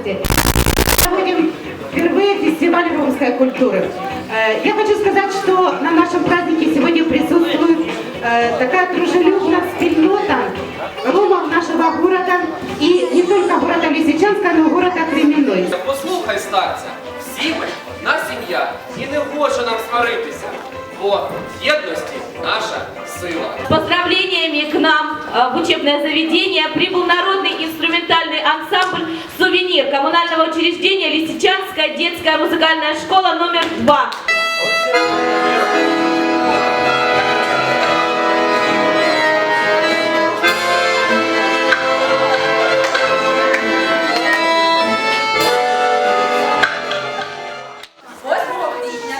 гості. Сьогодні впервые фестиваль румской культуры. Э, я хочу сказать, что на нашем празднике сегодня присутствует э, такая дружелюбная спільнота ромов нашего города и не только города Лисичанска, но и города Кремінної. Послухай, старця, всі ми одна сім'я і не гоже нам сваритися. Бо в єдності наша сила. Поздравлениями к нам в учебное заведение прибыл народный инструментальный ансамбль «Сувенир» коммунального учреждения Лисичанская детская музыкальная школа номер 2. Восьмого квітня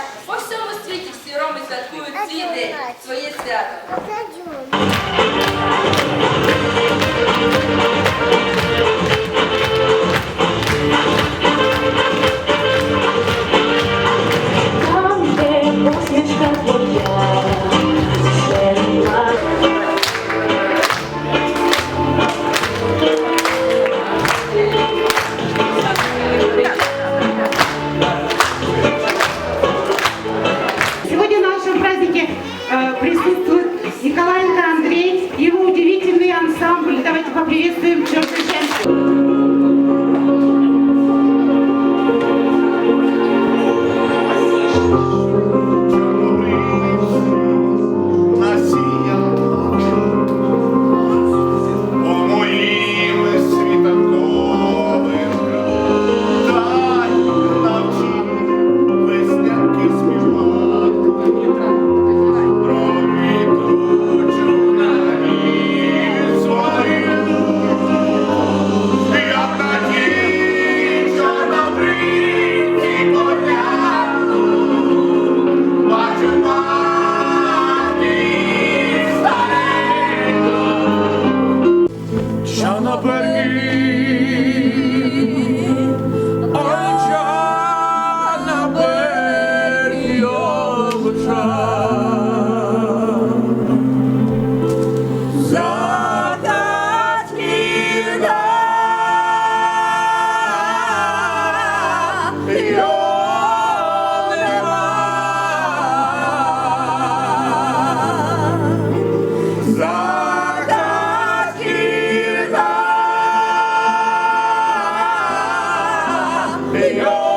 Senhor.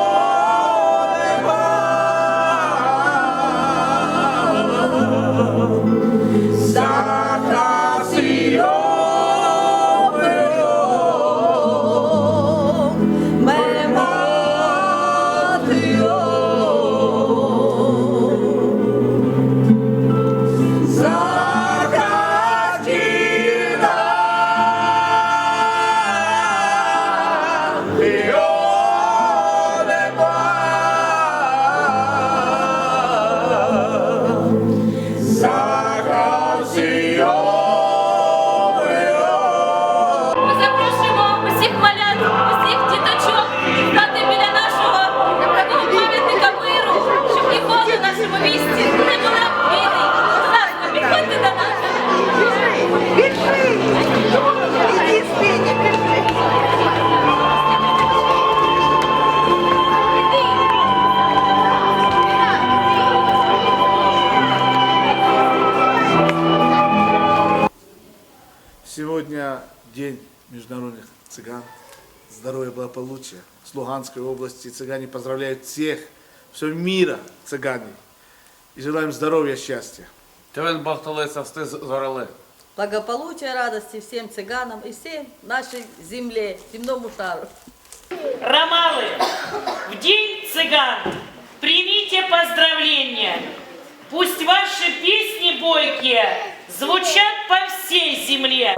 ніколи в нашому місті не було війни. Будь ласка, підходьте до нас. Сегодня день международных цыган. Здоровья, благополучия. С Луганской области цыгане поздравляют всех, всего мира цыгане. И желаем здоровья, счастья. Тевен Бахталець Австиз Зорели. Благополучия, радости всем цыганам и всем нашей земле, земному шару. Ромалы, в день цыган примите поздравления. Пусть ваши песни бойкие звучат по всей земле.